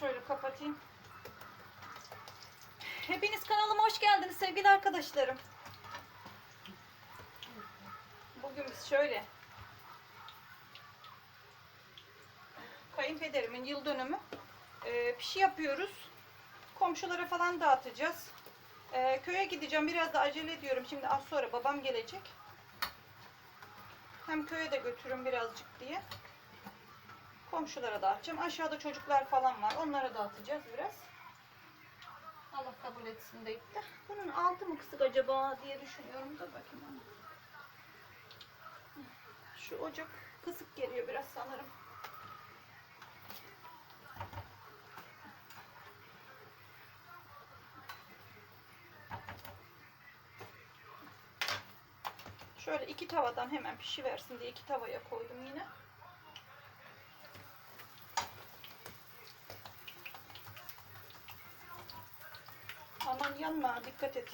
şöyle kapatayım. Hepiniz kanalıma hoş geldiniz sevgili arkadaşlarım. Bugün biz şöyle kayınpederimin yıl dönümü e, pişi yapıyoruz. Komşulara falan dağıtacağız. E, köye gideceğim. Biraz da acele ediyorum. Şimdi az sonra babam gelecek. Hem köye de götürün birazcık diye. Komşulara dağıtacağım. Aşağıda çocuklar falan var. Onlara dağıtacağız biraz. Allah kabul etsin deyip de. Bunun altı mı kısık acaba diye düşünüyorum da bakayım. Şu ocak kısık geliyor biraz sanırım. Şöyle iki tavadan hemen pişiversin diye iki tavaya koydum yine. Aman yanma dikkat et.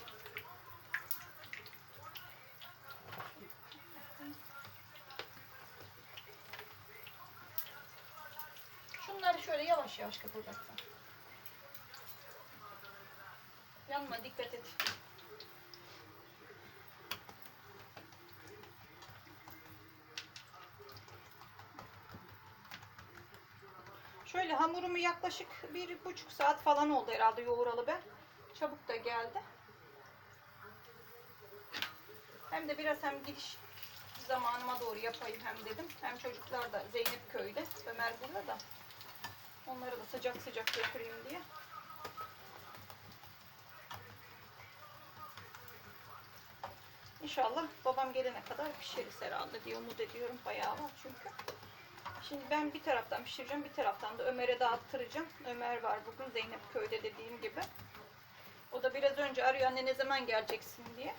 Şunları şöyle yavaş yavaş kıpırdatsan. Yanma dikkat et. Şöyle hamurumu yaklaşık bir buçuk saat falan oldu herhalde yoğuralı ben. Çabuk da geldi. Hem de biraz hem gidiş zamanıma doğru yapayım hem dedim. Hem çocuklar da Zeynep köyde, Ömer burada da. Onları da sıcak sıcak götüreyim diye. İnşallah babam gelene kadar pişiririz herhalde diye umut ediyorum. Bayağı var çünkü. Şimdi ben bir taraftan pişireceğim, bir taraftan da Ömer'e dağıttıracağım. Ömer var bugün Zeynep köyde dediğim gibi. O da biraz önce arıyor anne ne zaman geleceksin diye.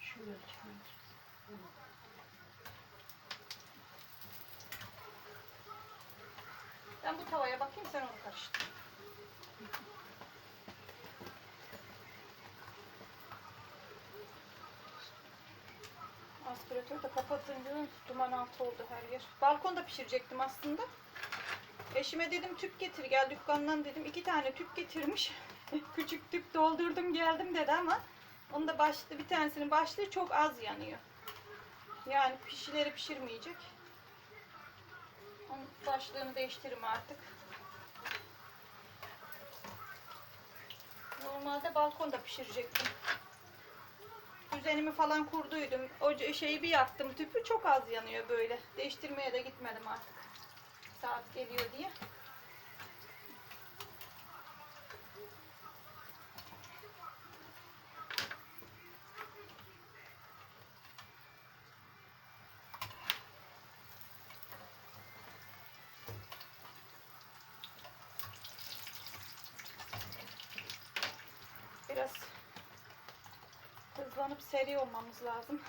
Şöyle. Ben bu tavaya bakayım sen onu Aspiratörü de kapatınca duman altı oldu her yer. Balkonda pişirecektim aslında. Eşime dedim tüp getir gel dükkandan dedim. iki tane tüp getirmiş. Küçük tüp doldurdum geldim dedi ama onu da başlı bir tanesinin başlığı çok az yanıyor. Yani pişileri pişirmeyecek. Onun başlığını değiştiririm artık. Normalde balkonda pişirecektim. Düzenimi falan kurduydum. O şeyi bir yaktım tüpü çok az yanıyor böyle. Değiştirmeye de gitmedim artık. Saat geliyor diye. Biraz hızlanıp seri olmamız lazım.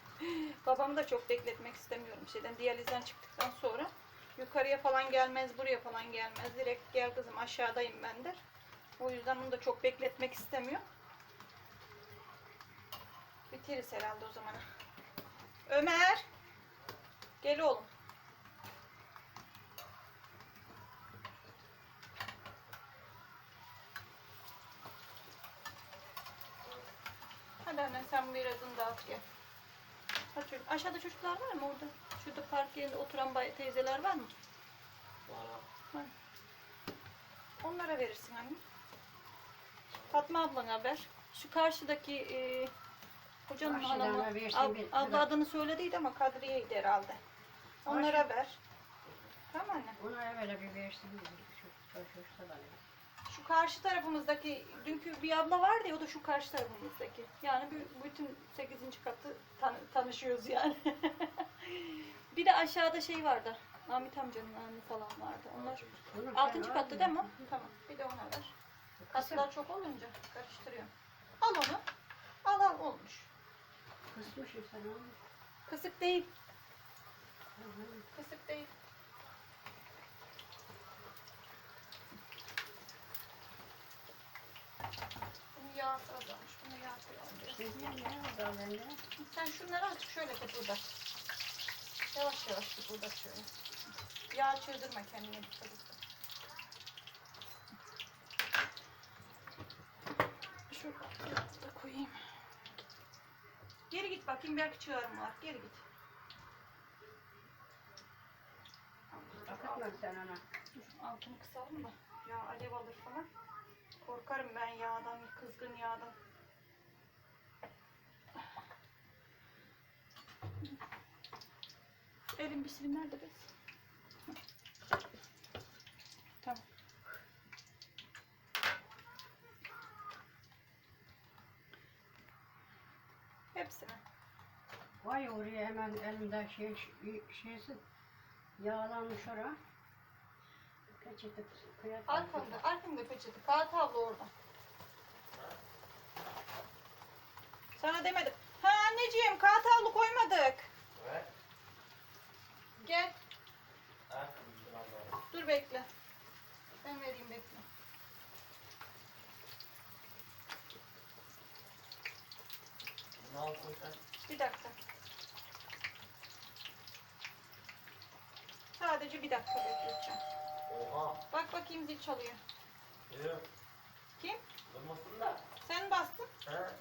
Babamı da çok bekletmek istemiyorum şeyden. Diyalizden çıktıktan sonra yukarıya falan gelmez, buraya falan gelmez. Direkt gel kızım aşağıdayım ben der. O yüzden onu da çok bekletmek istemiyor. Bitiririz herhalde o zaman. Ömer! Gel oğlum. Hadi anne sen birazını dağıt gel. Hadi çocuk. Aşağıda çocuklar var mı orada? Şurada park yerinde oturan bay teyzeler var mı? Var. Onlara verirsin anne. Fatma ablana ver. Şu karşıdaki e, hocanın Karşıdan hanımı. da versin Ab- bir- abla adını söylediydi ama Kadriye'ydi herhalde. Onlara ver. Tamam anne. Onlara böyle bir versin. Çocuğuşta da. Şu karşı tarafımızdaki dünkü bir abla vardı ya o da şu karşı tarafımızdaki. Yani bir- bütün 8. katı tan- tanışıyoruz yani. bir de aşağıda şey vardı. Ahmet amcanın anne falan vardı. Onlar Onun altıncı sen katta al. değil mi? Tamam. Bir de ona ver. Katlar çok olunca karıştırıyorum. Al onu. Al al olmuş. Kısmışım sen. Kısık değil. Hı hı. Kısık değil. Bunu yağ azalmış. Bunu yağ koyalım. Sen şunları azıcık şöyle kıpırdat. Yavaş yavaş kıpırdat şöyle. Yağ çığdırma kendine dikkat et. Şu da koyayım. Geri git bakayım belki çığarım var. Geri git. Akıtma sen ona. Dur altını kısalım da. Ya alev alır falan. Korkarım ben yağdan, kızgın yağdan. Elim bir silin nerede bez? Tamam. Hepsini. Vay oraya hemen elimde şey, şeysi yağlanmış ora. Peçete kıyak. Arkamda, arkamda peçete. Kağıt havlu orada. Sana demedim. Ha anneciğim kağıt havlu koymadık. Evet. Gel. Ha? Dur bekle. Ben vereyim bekle. Bunu al koy sen. Bir dakika. Sadece bir dakika bekleteceğim. Oha. Bak bakayım zil çalıyor. Geliyor. Kim? Durmasın da. Sen bastın. Ha?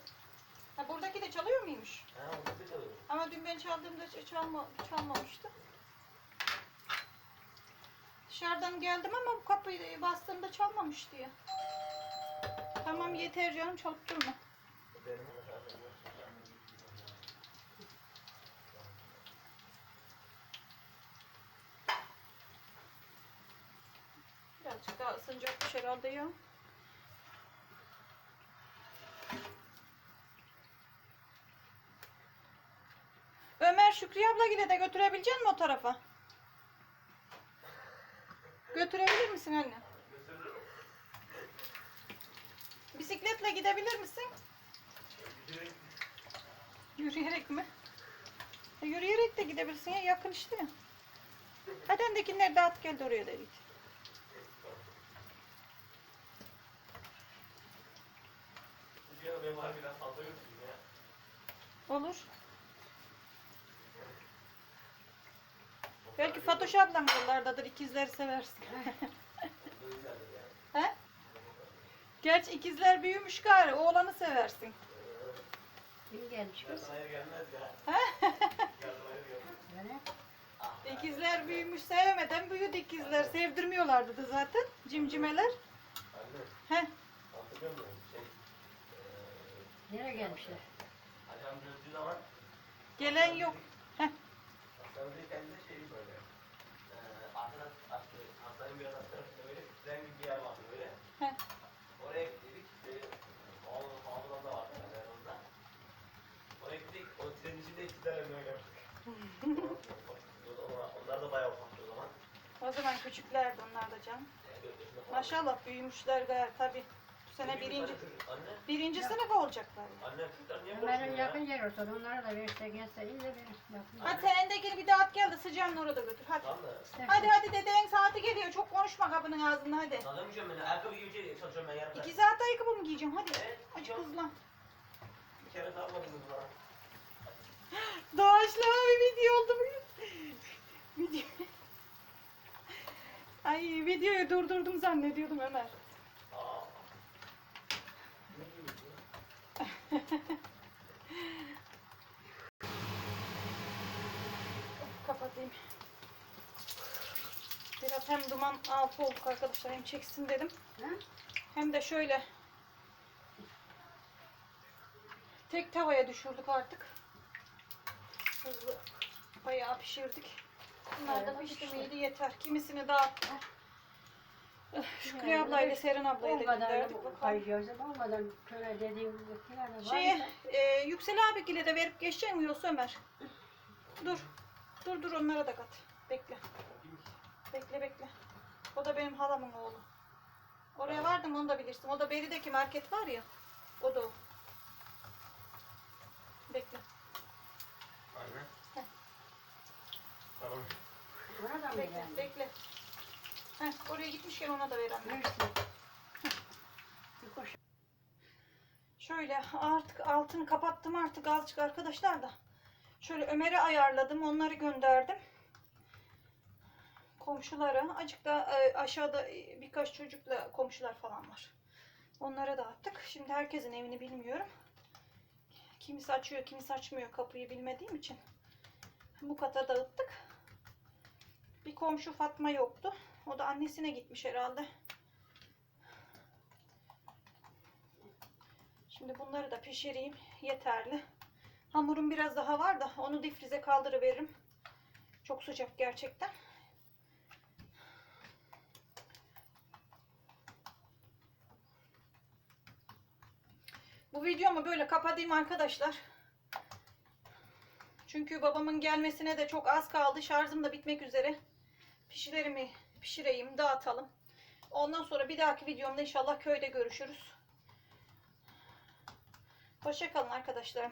Ha buradaki de çalıyor muymuş? Onu bir çalıyor. Ama dün ben çaldığımda ç- çalma, çalmamıştı. Dışarıdan geldim ama bu kapıyı bastığımda çalmamıştı ya. Tamam yeter canım çalıp durma. Benim Birazcık daha ısınacakmış herhalde ya. Ömer Şükriye abla yine de götürebilecek misin o tarafa? Götürebilir misin anne? Bisikletle gidebilir misin? Yürüyerek mi? E, yürüyerek de gidebilirsin ya yakın işte ya. Hadi öndekileri dağıt gel de oraya da git. Gidiyor benim var biraz fazla götüreyim ya. Olur. Belki Fatoş ablam yollardadır. ikizleri seversin. He? Gerçi ikizler büyümüş gari. Oğlanı seversin. Kim gelmiş kız? Hayır gelmez ya. He? İkizler büyümüş sevmeden büyüdü ikizler. Sevdirmiyorlardı da zaten. Cimcimeler. Anne. He? Hatırlıyor musun? Şey. Eee. Nereye gelmişler? Hacam döndüğü zaman. Gelen yok. Heh. Hastanedeyken de şey böyle. Eee. Arkadan açtı. Hastanenin biraz alt tarafında böyle. Tren gibi bir yer vardı böyle. Heh. Oraya gittik. Böyle. Havalı havalı da vardı. Yani onda. Oraya gittik. O trenin içinde ikizlerle böyle yaptık. Onlar- da bayağı ufaktı o zaman. O zaman küçüklerdi onlar da canım. Maşallah büyümüşler gari tabi. Sene birinci, birinci sınıf olacaklar. Ya? yakın yer olsa onlara da verse gelse iyi de verir. Hadi senendekini bir dağıt gel de sıcağını orada götür. Hadi. Da. Hadi hadi dedenin saati geliyor. Çok konuşma kapının ağzında hadi. Anlamayacağım ben. Ayakkabı giyeceğim çalışıyorum ben yarın. İki saat ayakkabı mı giyeceğim? Hadi. Evet, Aç giyeceğim. kızla. Bir kere sarmadınız bana. Doğaçlama bir video oldu bugün. Video. Ay videoyu durdurdum zannediyordum Ömer. Kapatayım. Biraz hem duman altı olduk arkadaşlar hem çeksin dedim. Ha? Hem de şöyle tek tavaya düşürdük artık. Hızlı bayağı pişirdik. Bunlar da pişti miydi yeter. Kimisini dağıttık. Şükrü Yani ablayla Seren Olmadan gönderdik kayıyoruz ama olmadan köre dediğim da var. Şeye, e, Yüksel abigile de verip geçecek mi yoksa Ömer? Dur. Dur dur onlara da kat. Bekle. Bekle bekle. O da benim halamın oğlu. Oraya vardım onu da bilirsin. O da Beri'deki market var ya. O da o. Bekle. Anne. Heh. Tamam. Bekle. Bekle. Heh, oraya gitmişken ona da ver anne. Versin. Bir koş. Şöyle artık altını kapattım artık azıcık arkadaşlar da. Şöyle Ömer'e ayarladım. Onları gönderdim. Komşulara. Acık da e, aşağıda e, birkaç çocukla komşular falan var. Onlara dağıttık. Şimdi herkesin evini bilmiyorum. Kimisi açıyor, kimisi açmıyor kapıyı bilmediğim için. Bu kata dağıttık. Bir komşu Fatma yoktu. O da annesine gitmiş herhalde. Şimdi bunları da pişireyim. Yeterli. Hamurum biraz daha var da onu difrize kaldırıveririm. Çok sıcak gerçekten. Bu videomu böyle kapatayım arkadaşlar. Çünkü babamın gelmesine de çok az kaldı. Şarjım da bitmek üzere. Pişilerimi pişireyim, dağıtalım. Ondan sonra bir dahaki videomda inşallah köyde görüşürüz. Hoşçakalın arkadaşlarım.